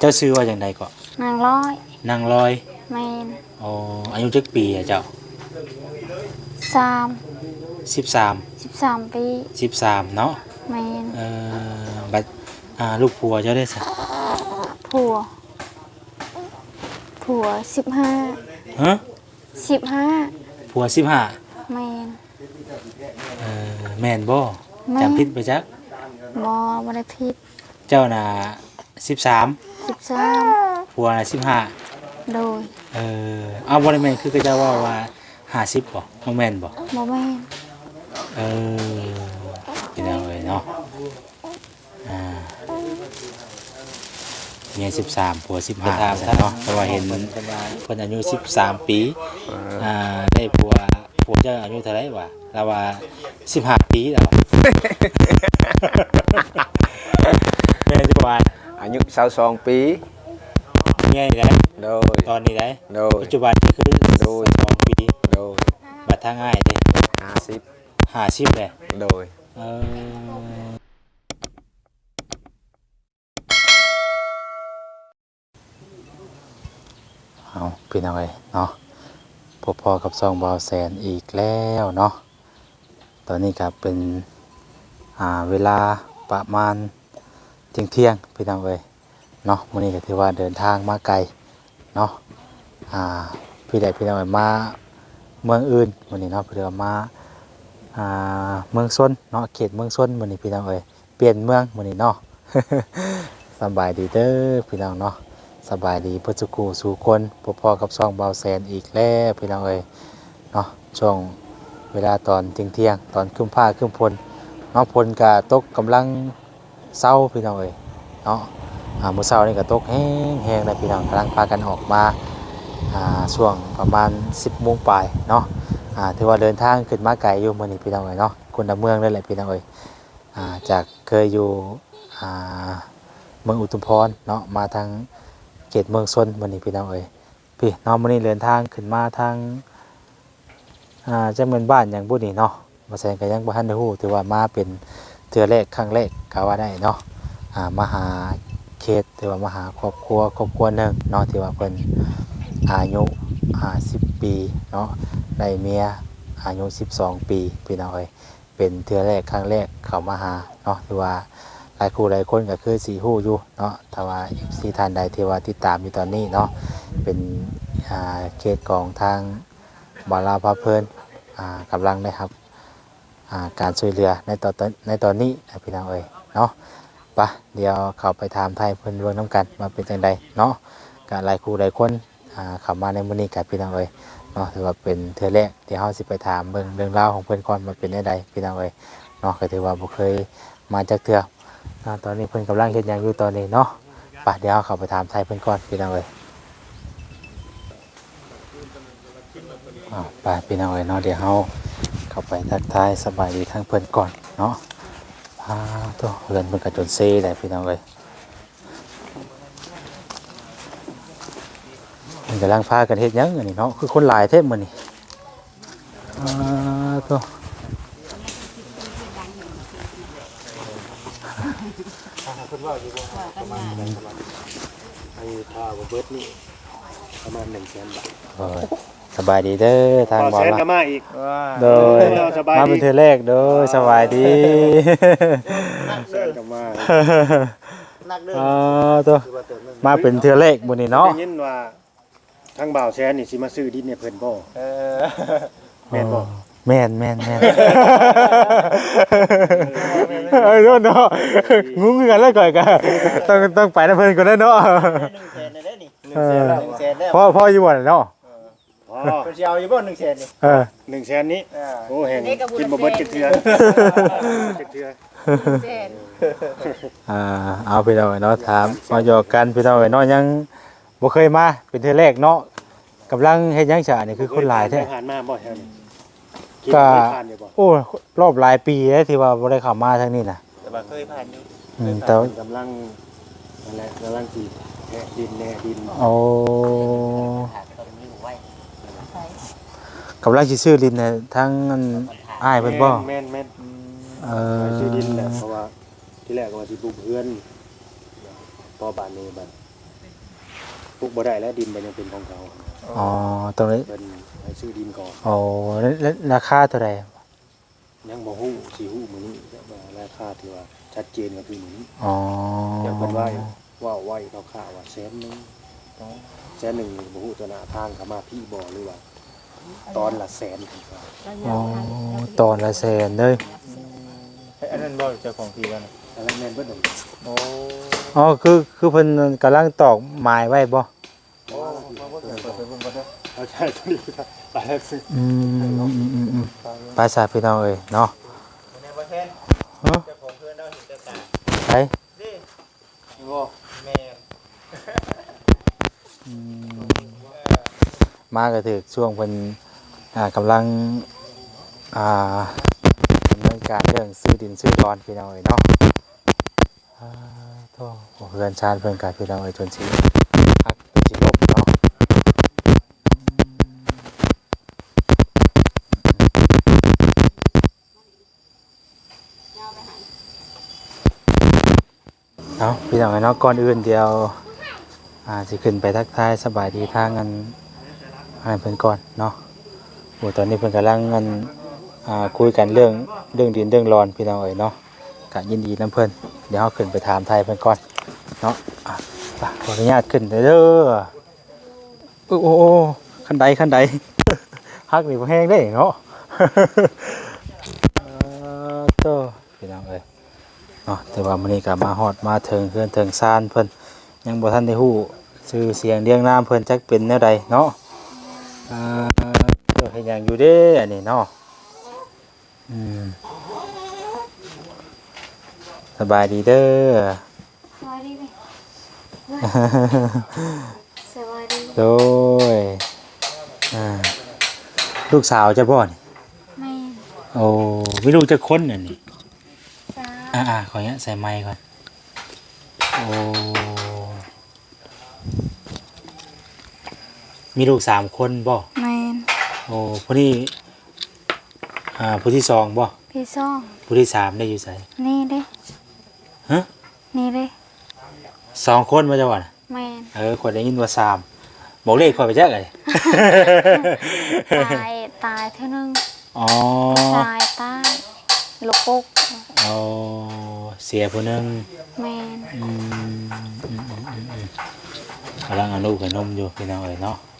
เจ้าซื้อว่าจังไดก็นางร้อยนางลอยแมนอ๋ออายุจักปีอะเจ้าสาม13สิบสามปี13เนาะแมนเอ่อบัดอ่าลูกผัวเจ้าได้ซะผัว ผัวสิบห้าฮะสิบห้าผัว15แมนเอ่อแม่นบ่แม่นจำผิดไปจักบอบันพิษเจ้าน่ะ13สิ บสามผัวน่ะ15โดยเออเอาบ่ได้แม่นคือเขาเจ้าว่าว่า50บ่บ่แม่นบ่บอแมนเออพี่น้องเอ้ยเนาะอ่าเมียสิบสามผัวสิบห้าเนาะเพราะว่าเห็นมันคนอายุสิบสามปีอ่าได้ผัวผัวเจ้าอายุเท่าไหรวะเราว่าสิบห้าปีแล้วแม่จะว่า อายุ22ปีเมียนี่ได้โดยตอนนี้ได้โดยปัจจุบันนี่คือโดยสองปีโดยบัดทางง่ายเด้50ห้าสิบเลยโดยเออเอาพี่น้องเอ้ยเนาะพบพอกับซองบอลแสนอีกแล้วเนาะตอนนี้ก็เป็นอ่าเวลาประมาณเที่ยงเที่ยงๆพี่น้องเอ้ย เนาะมื้อนี้ก็ถือว่าเดินทางมาไกลเนาะอ่าพี่ใดพี่น้องเอ้ยมาเมืองอื่นมื้อนี้เนาะเพื่อมาอ่าเมืองซนเนาะเขตเมืองซนมื้อนี้พี่น้องเอ้ยเปลี่ยนเมืองมื้อนี้เนาะสบายดีเด้อพี่น้องเนาะสบายดีเพื่อสุกูสู่คนพบพอกับซองเบาแสนอีกแล้วพี่น้องเอ้ยเนาะช่วงเวลาตอนเที่ยงเที่ยงตอนขึ้นผ้าขึ้นพลเนาะพลกะตกกำลังเศร้าพี่น้องเอ้ยเนาะ อ่ามื้อเช้านี่ก็ตกแห้งแห้งเลยพี่น้องกำลังพากันออกมาอ่าช่วงประมาณ 10โมงปลายเนาะอ่าถือว่าเดินทางขึ้นมาไกลอยู่มื้อนี้พี่น้องเอ้ยเนาะคนละเมืองนั่นแหละพี่น้องเอ้ยอ่าจากเคยอยู่อ่าเมืองอุทุมพรเนาะมาทางเขตเมืองซนมื้อนี้พี่น้องเอ้ยพี่เนาะมื้อนี้เดินทางขึ้นมาทางอ่าจังเมือนบ้านหยังบุนี่เนาะมาแสดงก็ยังบ่ทันได้ฮู้ถือว่ามาเป็นเทื่อแรกครั้งแรกก็ว่าได้เนาะอ่ามาหา เขตถือว่ามาหาครอบครัวครอบครัวหนึ่งเนาะที่ว่าเพิ่นอายุ50ปีเนาะในเมียอายุ 12 ปีพี่น้องเอ้ยเป็นเทือแรกครั้งแรกเขามาหาเนาะที่ว่าหลายคู่หลายคนก็คือสีหู้อยู่เนาะถ้าว่าสีทานใดที่ว่าติดตามอยู่ตอนนี้เนาะเป็นอ่าเขตของทางบาลาพาเพลินอ่ากำลังได้ครับอ่าการช่วยเหลือในตอนในตอนนี้พี่น้องเอ้ยเนาะ ปะเดี๋ยวเข้าไปถามไทยเพิ่นเรื่องน้ำกันมาเป็นจังใดเนาะก็หลายคู่หลายคนอ่าเข้ามาในมื้อนี้กับพี่น้องเอ้ยเนาะถือว่าเป็นเทือแรกที่เฮาสิไปถามเบิ่งเรื่องราวของเพิ่นก่อนมันเป็นได้ใดพี่น้องเอ้ยเนาะก็ถือว่าบ่เคยมาจากเทื่อนาตอนนี้เพิ่นกำลังเฮ็ดหยังอยู่ตอนนี้เนาะไปเดี๋ยวเราเข้าไปถามไทยเพิ่นก่อนพี่น้องเอ้ยอ้าไปพี่น้องเอ้ยเนาะเดี๋ยวเฮาเข้าไปทักทายสบายดีทั้งเพิ่นก่อนเนาะ พาตัวเรือนเพิ่นก็จนเซ่ได้พี่น้องเอ้ยมันกำลังพากันเฮ็ดหยังอันนี้เนาะคือคนหลายเทพมื้อนี้อ่าตัวไอ้ผ้าบ่เบิดนี่ประมาณ1 0 0 0 0บาทโอ้ย สบายดีเด้อทางพอบ่อแสนละก็มาอีกโดยสบายดีมาเป็นเทื่อแรกโดยสบายดีแสนก็มาอ่าตัวมาเป็นเทื่อแรกมื้อนี้เนาะได้ยินว่าทางบ่าวแสนนี่สิมาซื้อดินเนี่ยเพิ่นบ่แม่นบ่แม่นแม่นแม่นเอ้ยโน่นเนาะงงกันแล้วก่อยกันต้องต้องไปนำเพิ่นก่อนเด้อเนาะเออพ่อพ่ออยู่บ่ล่ะเนาะ พอเชียวอยู่บ่หนึ่งแสนนี่เออ1แสนนี้โอ้แห่งกินบ่เบิดจักเทื่อจักเทื่ออ่าเอาพี่น้องเนาะถามมาหยอกกันพี่น้องเนาะยังบ่เคยมาเป็นเทื่อแรกเนาะกำลังเฮ็ดหยังซะนี่คือคนหลายแท้ ผ่านมาบ่แถวนี้ก็เคยผ่านอยู่บ่โอ้รอบหลายปีแล้วที่ว่าบ่ได้เข้ามาทางนี้น่ะแต่ว่าเคยผ่านอยู่อืมแต่กำลังอะไรกำลังสิแหะดินแหน่ดิน โอ้ กำลังสิซื้อดินให้ทางอันอ้ายเพิ่นบ่ แม่นแม่นเอไปอซื้อดินแหละเพราะว่าที่แรกก็ว่าสิปลูกเฮือนพอบ้านนี้บัดปลูกบ่ได้แล้วดินมันยังเป็นของเขาอ๋อตรงนี้เพิ่นให้ซื้อดินก่อนโอ้แล้วแล้วราคาเท่าไหร่ยังบ่ฮู้สิฮู้มื้อนี้แต่ว่าราคาที่ว่าชัดเจนก็คือมื้อนี้อ๋ออย่างเพิ่นว่าว่าไว้คร่าวๆว่าแสนหนึงแสนหนึงนี่บ่ฮู้ตัวหน้าทางเข้ามาพี่บ่หรือว่า ตอนละแสนครับอ๋อตอนละแสนเลยไอ้อันนั้นบ่เจ้าของที่ว่าน่ะอะไรแม่นเบิดนั่นโอ้อ๋อคือคือเพิ่นกำลังตอกไม้ไว้บ่โอ้มาบ่เกิดเปิดไปเบิ่งก่อนเด้อเอาใช่ตัวนี้ไปแล้วซื้ออืมอืมอืมอืมไปสาพี่น้องเอ้ยเนาะในบ่แทน ฮะ เจ้าของเพื่อนเราเห็นแต่ตา ไป ดิบ่แม่ มาก็ถึกช่วงเพิ่นอ่ากำลังอ่าดำเนินการเรื่องซื้อดินซื้อดอนพี่น้องเอ้ยเนาะอ่าโธ่เพื่อนชาติเพิ่นก็พี่น้องเอ้ยจนสิฮักจนสิลบเนาะเอาพี่น้องไอ้เนาะก่อนอื่นเดียวอ่าสิขึ้นไปทักทายสบายดีทางกัน อะไรเพิ่นก่อนเนาะโอ้ตอนนี้เพิ่นกำลังกันอ่าคุยกันเรื่องเรื่องดินเรื่องรอนพี่น้องเอ้ยเนาะกะยินดีน้ำเพิ่นเดี๋ยวเราขึ้นไปถามไทยเพิ่นก่อนเนาะอะไปขออนุญาตขึ้นเด้อโอ้โอ้คันใดคันใดฮักนี่บ่แห้งได้เนาะเออโตพี่น้องเอ้ยเนาะแต่ว่ามื้อนี้ก็มาฮอดมาถึงเพื่อนถึงซานเพิ่นยังบ่ทันได้ฮู้ชื่อเสียงเรียงนามเพิ่นจักเป็นแนวใดเนาะ อ่าเจ้าเฮ็ดหยังอยู่เด้อันนี้เนาะอืมสบายดีเด้อสวัสดีเลยสวัสดีโดยอ่าลูกสาวจะบ่นี่แม่โอ้มีลูกจักคนอันนี้ จ้าอ่าๆขออนุญาตใส่ไมค์ก่อน โอ้ มีลูกสามคนบ่แม่นโอ้ผู้ที่อ่าผู้ที่สองบ่พี่ซ่องผู้ที่สามได้อยู่ใส่นี่เด้ฮะนี่เด้สองคนมาจังหวัดแม่นเออคนได้ยินว่าสามบอกเลขคนไปจักเลย ตายตายเท่านึงอ๋อตายตายลูกปุกเอาเสียผู้หนึงแม่นอืมอืมอืมอืมอืมกำลังเอาลูกกับนมอยู่พี่น้องเอ๋ยเนาะเอ่อ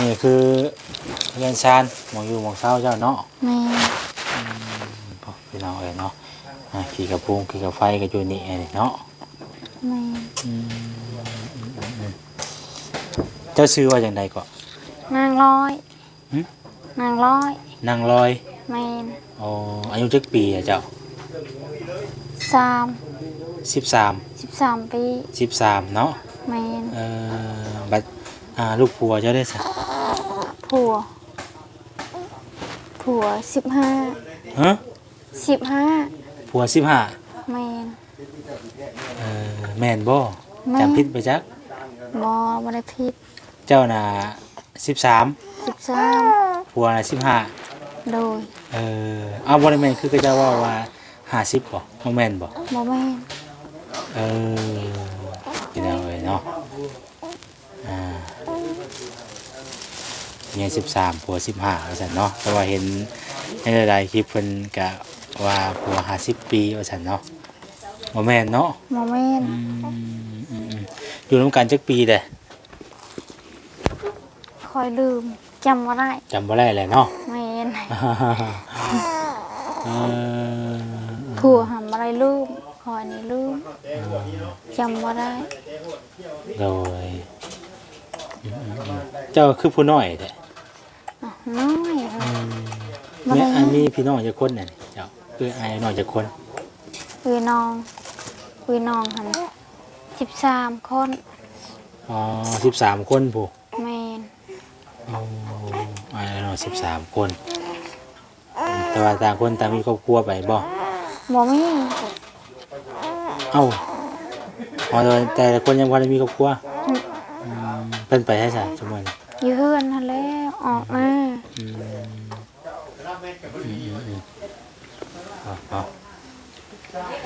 นี่คือเรียนชานหมองอยู่หมองเศร้าเจ้าเนาะแม่นพวกพี่น้องเอ๋ยเนาะอ่าขี่กับพุงขี่กับไฟกับอยู่นี่เนาะแม่นอืมอืมอืมอืมเจ้าซื้อว่าอย่างไรก็ นางร้อยหึ นางร้อยนางลอยแม่นอ๋ออายุจักปีอะเจ้าสามสิบสามสิบสามปีสิบสามเนาะแม่นเอ่อบัด อ่า ลูกผัวเจ้าได้สักผัว ผัวสิบห้าฮะสิบห้าผัวสิบห้าแม่นเอ่อแม่นบ่แม่นจำผิดไปจัก บอบ่ได้ผิดเจ้าน่ะสิบสามสิบสามผัวน่ะสิบห้าโดยเออเอาบ่ได้แม่นคือก็เจ้าว่าว่าห้าสิบบ่บ่แม่นบ่บ่แม่นเออพี่น้องเอ้ยเนาะอ่า เมียสิบสามผัวสิบห้าว่าซั่นเนาะแต่ว่าเห็นในหลายๆคลิปเพิ่นก็ว่าผัวห้าสิบปีว่าซั่นเนาะบ่แม่นเนาะบ่แม่นอืมอืมอืมอยู่นํกันจักปีเด้คอยลืมจำบ่ได้จำบ่ได้เลยเนาะ แม่นเออผัวหำอะไรลืมคอยนี่ลืมจำบ่ได้โดยอืมอืมอืมเจ้าคือผู้น้อยแท้อะ น้อยค่ะบ่แม่ได้อันมีพี่น้องจักคนน่ะนี่เจ้าคืออายน้องจักคนคุยน้องคุยน้องหันสิบสามคนอ๋อ13 คนผู้แม่นอ๋ออายน้อง13 คนอืมแต่ว่าต่างคนต่างมีครอบครัวไปบ่บ่มีเอ้าอ๋อแต่ว่าแต่ละคนยังบ่ได้มีครอบครัวอืมเพิ่นไปให้ซะซุมื้อนี้อยู่เฮือนนั่นแหล้วออกมา อืมอืมอืมอืมเอาเอา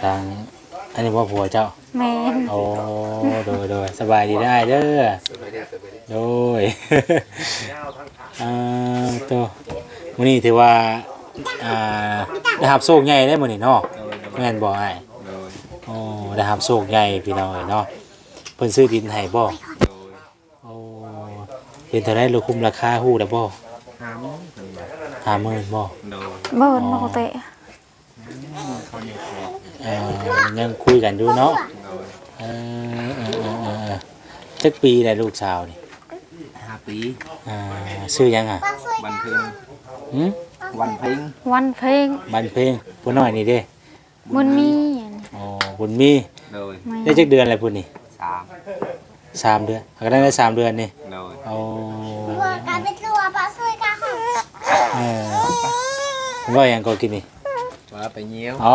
ทางอันนี้ว่าผัวเจ้า แม่นโอ้โดยโดยสบายดีได้เด้อโดยอ่าตัวมื้อนี้ถือว่าอ่าได้รับโชคใหญ่ได้มื้อนี้เนาะแม่นบ่อ้ายโอ้ได้รับโชคใหญ่พี่น้องเอ้ยเนาะเพิ่นซื้อดินให้บ่โอ้เห็นเท่าไรลูกคุมราคาฮู้ได้บ่ 50,000บ่เบิ่นปกติเอ่อยังคุยกันอยู่เนาะเออเออเออเออเออจักปีได้ลูกสาวนี่ห้าปีอ่าชื่อหยังอะวันเพ็งหึวันเพ็งวันเพลงบ้านเพลงผู้น้อยนี่เด้บุญมีอ๋อบุญมีโดยแม่ได้จักเดือนอะไรพุ่นนี่สามสามเดือนก็ได้ได้สามเดือนนี่โดย เอา การเป็นตัวปลาช่วยกันค่ะ เออผมว่าหยังก็กินนี่ว่าไปเงี้ยวอ๋อ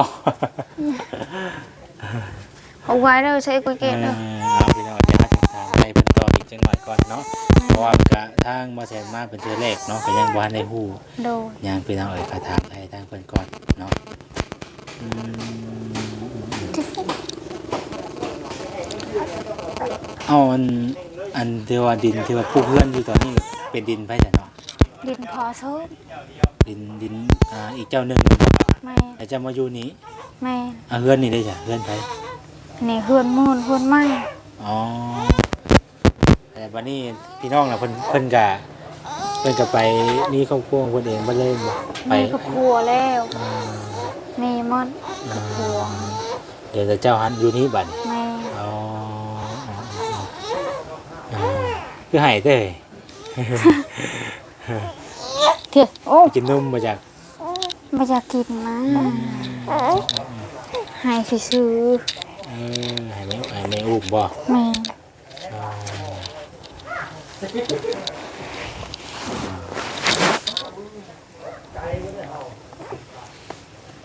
เอาไว้เด้อใช้กุยเอเกตอเด้อเอาพี่น้องเดี๋ยวเราจะถามไปเพิ่นต่ออีกจังหน่อยก่อนเนาะเพราะว่ากะทางมาแสนมาเป็นเทือแรกเนาะก็ยังบ่ทันได้ฮู้โดยยังพี่น้องเอ๋ยคาถามไทยทางเพิ่นก่อนเนาะอืมเอาอันอันที่ว่าดินที่ว่าปลูกเพื่อนอยู่ตอนนี้เป็นดินไผจ้ะเนาะ ดินพอซุบดินดินอ่าอีกเจ้าหนึงแม่แต่จะมาอยู่นี้แม่อ่าเฮือนนี่ได้จ้ะเฮือนไผนี่เฮือนมูลเฮือนไม้อ๋อแต่บัดนี้พี่น้องน่ะเพิ่นเพิ่นก็เพิ่นก็ไปนี่ครอบครัวของเพิ่นเองบ่เลยบ่ไปมีครอบครัวแล้วอ่ามีหมดครอบครัวเดี๋ยวแต่เจ้าหันอยู่นี่บัดนี้แม่อ๋ออ๋ออ๋อคือหายเต้ย เถอะโอ้กินนมมาจากไม่อยากกินนะให้ซื้อเออหายไม่หายไม่อุ้มบ่ๆแม่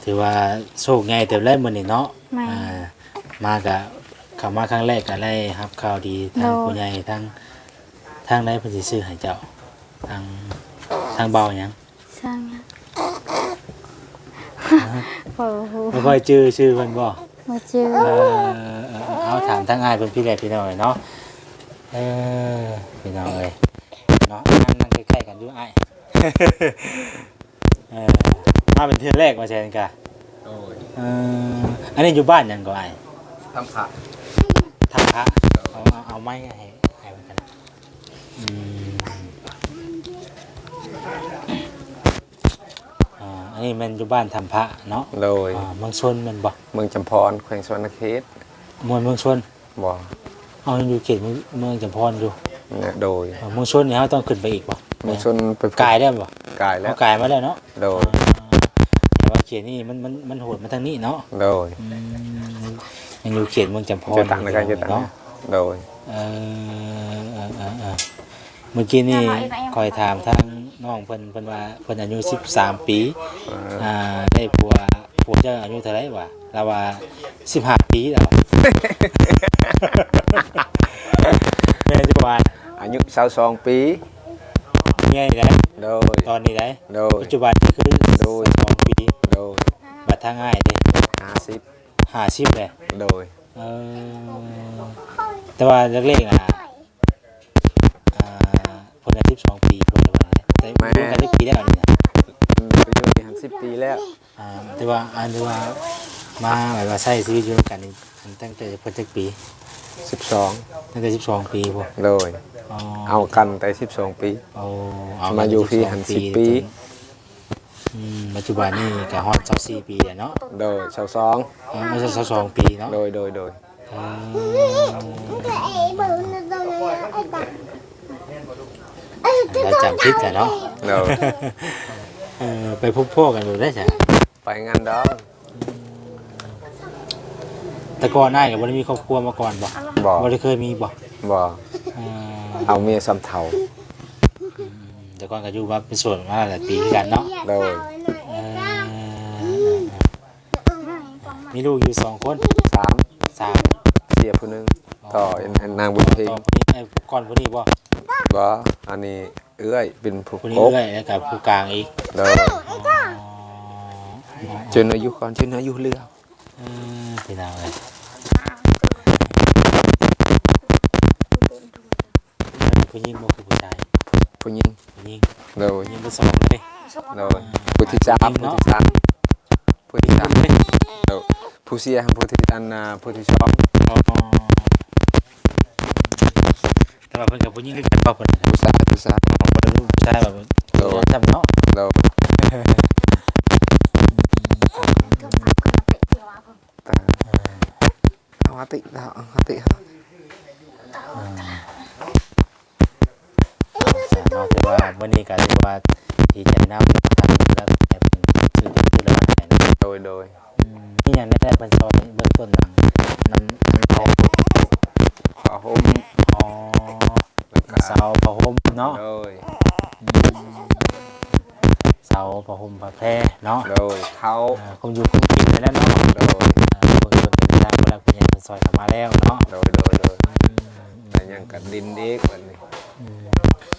ถือว่าโชคไงเต็มแรกมื้อนี้เนาะแม่ อ่ามาก็เข้ามาครั้งแรกก็ได้รับข่าวดีทางโดผู้ใหญ่ทางทางใดเพิ่นสิซื้อให้เจ้า ทางทางเบาหยังสร้างอะโอ้โหบ่ค่อยชื่อชื่อเพิ่นบ่มาเจอเออเออเอาถามทางอ้ายเพิ่นพี่แหละพี่น้องเนาะเออพี่น้องเอ้ยเนาะนั่งนั่งใกล้ๆกันอยู่อ้ายเออมาเป็นเทื่อแรกว่าแซนกะโดยเอออันนี้อยู่บ้านหยังก็อ้ายทำผักทางพระเอาเอาเอาไม้ให้ให้มันกันอืม อ่าอันนี้มันอยู่บ้านทำพระเนาะโดยอ่าเมืองชนแมันบ่เมืองจำพรแขวงสวรรณเขตมวลเมืองชนบ่เอาอยู่เขตเมืองเมืองจำพรอยู่เนี่ยโดยอ่าเมืองชนนี่เราต้องขึ้นไปอีกบ่เมืองชนไปกายได้บ่กายแล้เอาวกายมาแล้วเนาะโดยอ่าแต่ว่าเขตนี่มันมันมันโหดมาทางนี้เนาะโดยอืมยังอยู่เขตเมืองจำพรจะต่างในการจะต่างเนาะ โดย เออเออเออเออเมื่อกี้นี่คอยถามทาง น้องเพิ่นเพิ่นว่าเพิ่นอายุ13 ปีเอออ่าได้ผัวผัวเจ้าอายุเท่าไหร่วะเราว่า15 ปีแล้วแม่จะว่าอายุสาวสองปีเมียนี่ได้โดยตอนนี้ได้โดยปัจจุบันคือโดย2ปีโดยบัดทางง่ายเด้ห้าสิบ50เลยโดยเออแต่ว่าเล็กๆน่ะอ่าเพิ่นอายุ12ปีเพิ่น ว่าแต่อยู่กันได้ปีแล้วนี่นะอืมไปอยู่ที่ห้าสิบปีแล้วอ่าแต่ว่าอันที่ว่ามาแบบว่าใช้ชีวิตอยู่ร่วมกันนี่ตั้งแต่เพิ่นจักปี สิบสองตั้งแต่12 ปีบ่โดย อ๋อเอากันแต่สิบสองปี เอาเอามาอยู่ที่12หัน10ปีจนอืมปัจจุบันนี่ก็ฮอด24ปีแล้วเนาะโดยสาวสองเออไม่ใช่22ปีเนาะโดยโดยโดย เออแต่ไอ้เบอร์นั่นตรงนี้ไอ้ตา แล้วจำผิดจ้ะเนาะโดยเออไปพบพ่อกันดูได้จ้ะไปงานดองแต่ก่อนหน้าก็บ่ได้มีครอบครัวมาก่อนบ่บ่บ่ได้เคยมีบ่บ่เออเอาเมียสำเทาแต่ก่อนก็อยู่มาเป็นส่วนมาหลายปีคือกันเนาะโดยเออมีลูกอยู่สองคนสามสามเสียผู้หนึง ต่อเห็นนางบุญเพ็งต่อนี่ไอ้ก่อนพวกนี้บ่บ่อันนี้เอื้อยเป็นผู้พวกนี้เอื้อยแล้วกับผู้กลางอีกโดยจนอายุก่อนจนอายุเลือกอือพี่นาองเลยผู้หญิงบ่คือผู้ชายผู้หญิงผู้หญิงเดยผู้หญิงบ่สองเลยโดยผู้ที่สามผู้ที่สามผู้ที่สามโดยผู้เสียผู้ที่อันผู้ที่สอง ว่าเพิ่นกับผู้หญิงคือกันบ่เพิ่นน่ะผู้ชายผู้ชายอ๋อบ่ได้รู้ผู้ชายแบบโดยจำเนาะโดยต่เอาอาติแล้วเอาอาติครับเนาะแต่ว่ามื้อนี้ก็ถือว่าดีใจนำทา อ่าคงอยู่คงกินไปแล้วเนาะโดยอ่าเพิ่นเพิ่นเป็นทางบ่รักเป็นยังเพิ่นซอยเข้ามาแล้วเนาะโดยโดยโดยแต่ยังกับดินเด็กแบบนี้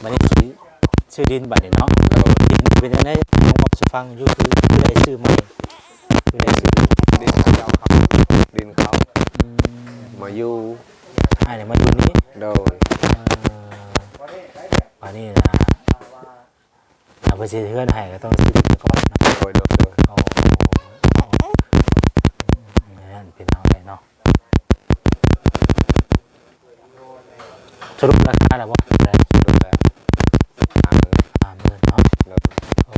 บัดนี้สิชื่อดินบัดนี้เนาะโดยดินเป็นจังได๋ผมบอกสิฟังอยู่คือคือได้ชื่อใหม่คือได้ชื่อดินเขาเขาดินเขาอืมมาอยู่อ่าเนี่ยมาอยู่นี่โดยเอ่อบัดนี้นะถ้าเพิ่นสิเฮือนให้ก็ต้องซื้อดินก่อน สรุปราคาแล้วว่าอะไรดูแลทางห้าหมื่นเนาะโดยโอ้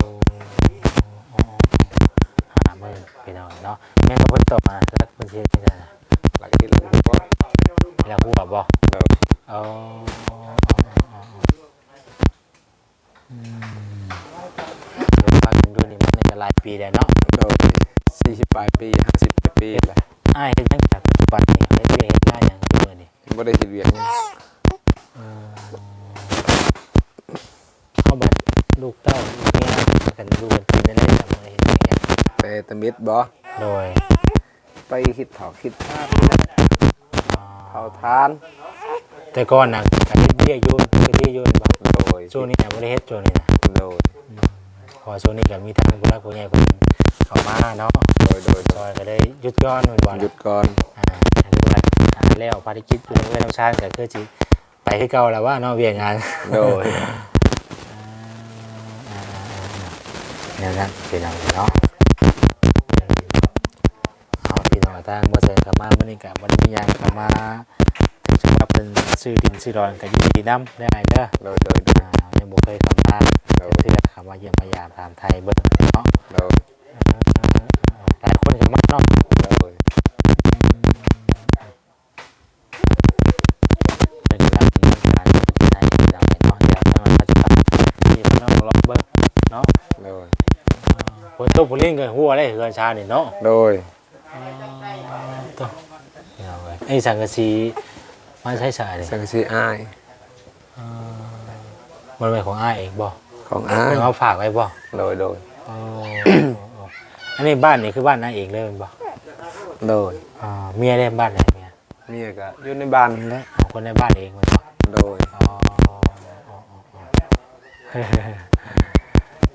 ห้าหมื่นเป็นเอาเนาะแม่ก็เพิ่นตอบมาสักเพิ่นเช็ดไม่ได้นะหลักที่เราบอกแล้วหัวบ่โดยเอาอืมพากกันดูนี่มันจะหลายปีแล้วเนาะโดยสี่สิบปลายปีห้าสิบปลายปีแหละอ้ายเฮ็ดจังจากปัจจุบันนี่เฮ็ดเวียกเฮ็ดงานหยังอยู่มื้อนี้ไม่ได้คิดเวียงหยัง มิดบ่โดยไปคิดถอกคิดภาพนี่แหละอ่าเขาทาน แต่ก่อนน่ะกันเฮ็ดเรียกอยู่ก็เรียกอยู่บ่โดยช่วงนี้น่ะบ่ได้เฮ็ดช่วงนี้น่ะโดยเพอช่วงนี้ก็มีทางผู้รักผู้ใหญ่เพิ่นเข้ามาเนาะโดยโดยซอยก็เลยหยุดก่อนแม่นบ่หยุดก่อนอ่าอันนี้ว่าอ่าแล้วภารกิจอยู่ในเวลาชาติก็คือสิไปคือเก่าแล้วว่าเนาะเวียกงานโดยเนี่ยนะเป็นอย่างนี้เนาะ ทางบ่ใส่เข้ามามื้อนี้ก็บ่ได้มีหยังเข้ามาถึงจะว่าเป็นซื้อดินซื้อดอนก็ยินดีนํได้ไอ้เด้อโดยโดยโดยอ่ายังบ่เคยเข้ามาเทื่อเข้ามาเยี่ยมมายามตามไทยเบิ่งเนาะโดยหลายคนเข้ามาเนาะโดยเป็นกำลังดำเนินการอยู่ที่ไหนพี่น้องเนาะเดี๋ยวทางเราจะไปที่พี่น้องลองเบิ่งเนาะโดยฝนตกฝนลิ้นก็หัวได้เฮือนชานี่เนาะ โดย ต้องเอาไว้ไอ้สังกะสีมันใช้สายเลยสังกะสีอ้ายมันเป็นของอ้ายเองบ่ของอ้ายเอาฝากไว้บ่โดยโดยอ๋ออันนี้บ้านนี่คือบ้านนายเองเลยแม่นบ่โดยอ่าเมียได้บ้านไหนเมียเมียก็อยู่ในบ้านนั่นแหละเอาคนในบ้านเองแมันบ่โดยอ๋ออ๋ออ๋ออ๋อ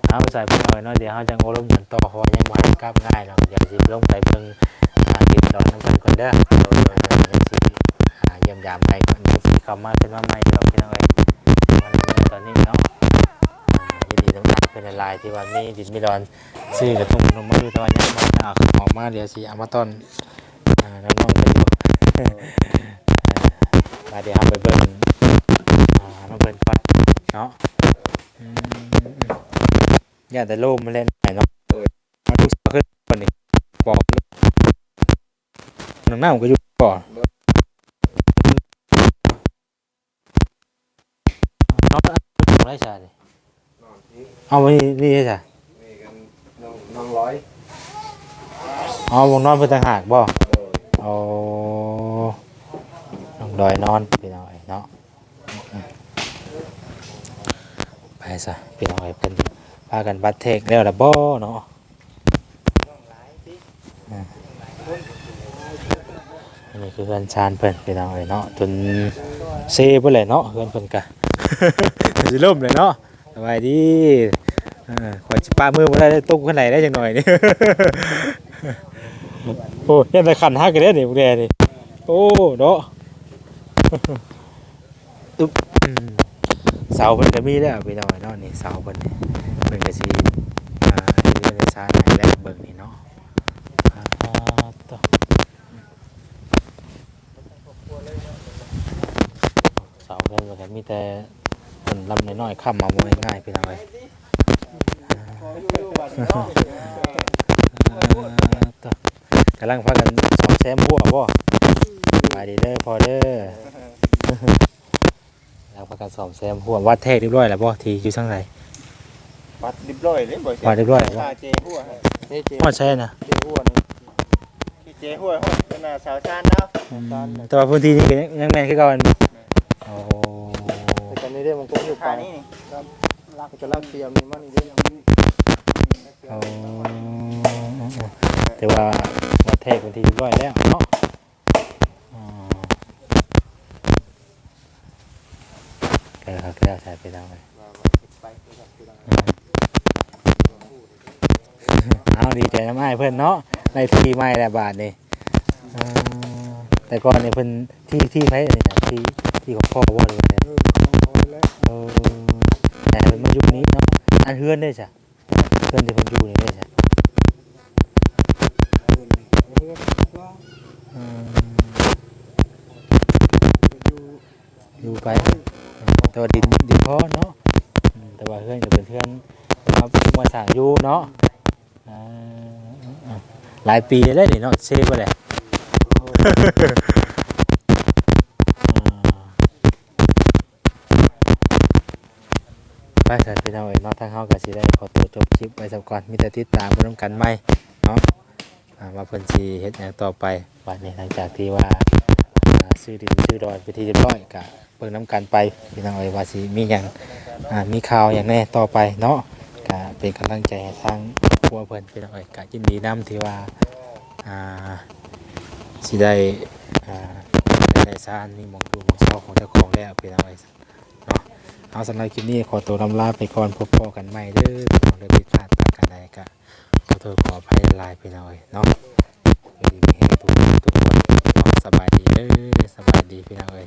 เอาใส่ไปหน่อยเนาะเดี๋ยวเขาจะโอลมกันต่อเพราะว่ายังบ่ทันกลับง่ายเนาะเดี๋ยวสิลงไปเบิ่งอ่า ติดต่อน้ำกันก่อนเด้อโดยโดยโดยเดี๋ยวสิอ่าเยี่ยมยามใหม่ก่อนเดี๋ยวสิเข้ามาเป็นมาใหม่เดี๋ยวพี่น้องเอ้ยวันนี้ตอนนี้เนาะอ่ายินดีต้อนรับเป็นลายที่ว่ามีดินมีดอนซื้อกระทุ่มนมมาอยู่ตอนนี้มาเอาขอออกมาเดี๋ยวสิเอามาต้นอ่าน้องๆไปอยู่เออมาเดี๋ยวเอาไปเบิ่งอ่ามาเบิ่งก่อนเนาะอืมอย่าแต่โลมมาเล่นไหนเนาะ หนังหน้าผมก็อยู่ก่อนนาะเอาไรชาดิเอาไว้นี่ใช่ไหมนี่กันน้องร้อยเอ๋อวงนอนเพื่อต่างหากบ่เอาน้องดอยนอนพี่น้องไอ้เนาะไปซะพี่น้องไอ้เพิ่นพากันบัดเทกแล้วละบ่เนาะอืมอั นนี้คือเพื่อนชานเพิ่นพี่น้องไอ้เนาะจนเซ่เพิ่อนเลยเนาะเพื่อนเพิ่นกะสิล่มเลยเนาะสบายดีขอจิป้ามือมาได้ได้ตกข้างในได้จังหน่อยนี่โอ้ยังแต่ขันฮักกันได้นี่พวกแกนี่โอ้เนาะอึ๊บเสาเพิ่นก็มีแล้วพี่น้องเนาะนี่เสาเพิ่นนี่เพิ่นก็สิอ่าเฮ็ดเรือนชานให้แล้วเบิ่งนี่เนาะอ่าต่อ เสาเพิ่นก็มีแต่เพิ่นลำน้อยๆค้ำมาบ่ง่ายๆพี่น้องเอ้ยอ่า กำลังพากันสองแซมหัวบ่ไปดีเด้อพอเด้อ แล้วพากันสองแซมหัววัดแทกเรียบร้อยแล้วบ่ที่อยู่ทางไหนบัดเรียบร้อยเลยบ่วัดเรียบร้อยแล้วบ่ค่าเจหัวนี่เจฮอดใช่นะเจหัวนี่ที่เจหัวฮอดเป็นหน้าสาวชานเนาะแต่ว่าพื้นที่นี้ก็ยังยังแม่นคือเก่าอัน นนี้ได้มันก็อยู่ไปนี่นี่รักจะรักเทียมนี่มันนี่เด้โอ้แต่ว่าวัดแทกพื้นที่เรียบร้อยแล้วเนาะอ๋อก็ครับแล้วใส่ไปแล้วไปเอาดีใจน้ำอ้ายเพิ่นเนาะในที่ใหม่แล้วบาทนี่อ่าแต่ก่อนนี่เพิ่นที่ที่ไผนี่นะที่ที่ของพ่อว่าหรือ ว่าไงเออแต่มาอยุคนี้เนาะอันเฮือนได้จ้ะเฮือนที่ผมอยู่นี่ได้จ้ะอืมอยู่ไป แต่ว่าดินดินพ่อเนาะอืมแต่ว่าเฮือนก็เป็นเฮือนมามาสร้างอยู่เนาะอ่าหลายปีแล้วนี่เนาะเซฟไปเลย ไปสัตว์พี่น้องเอ๋ยเนาะทางเฮาก็สิได้ขอตัวจบคลิปไว้สักก่อนมีแต่ติดตามร่วมกันใหม่เนาะอ่าว่าเพิ่นสิเฮ็ดหยังต่อไปบัดนี้หลังจากที่ว่าซื้อดินซื้อดอนไปที่เรียบร้อยก็เบิ่งนํกันไปพี่น้องเอ๋ยว่าสิมีหยังอ่ามีข่าวหยังแน่ต่อไปเนาะก็เป็นกำลังใจให้ทางครัวเพิ่นพี่น้องเอ๋ยก็ยินดีนํที่ว่าอ่าสิได้อ่าได้สร้างนี่มองดูมองเช่าของเจ้าของแล้วพี่น้องเอ๋ย เอาสำหรับคลิปนี้ขอตัวลำลาไปก่อนพบพอกันใหม่เด้อพี่น้องเด้อผิดพลาดประการใดก็ขอโทษขออภัยลายไปหน่องเอ้ยเนาะอยู่ดีมีแห้ทุกคนทุกคนสบายดีเด้อสบายดีพี่น้องเอ้ย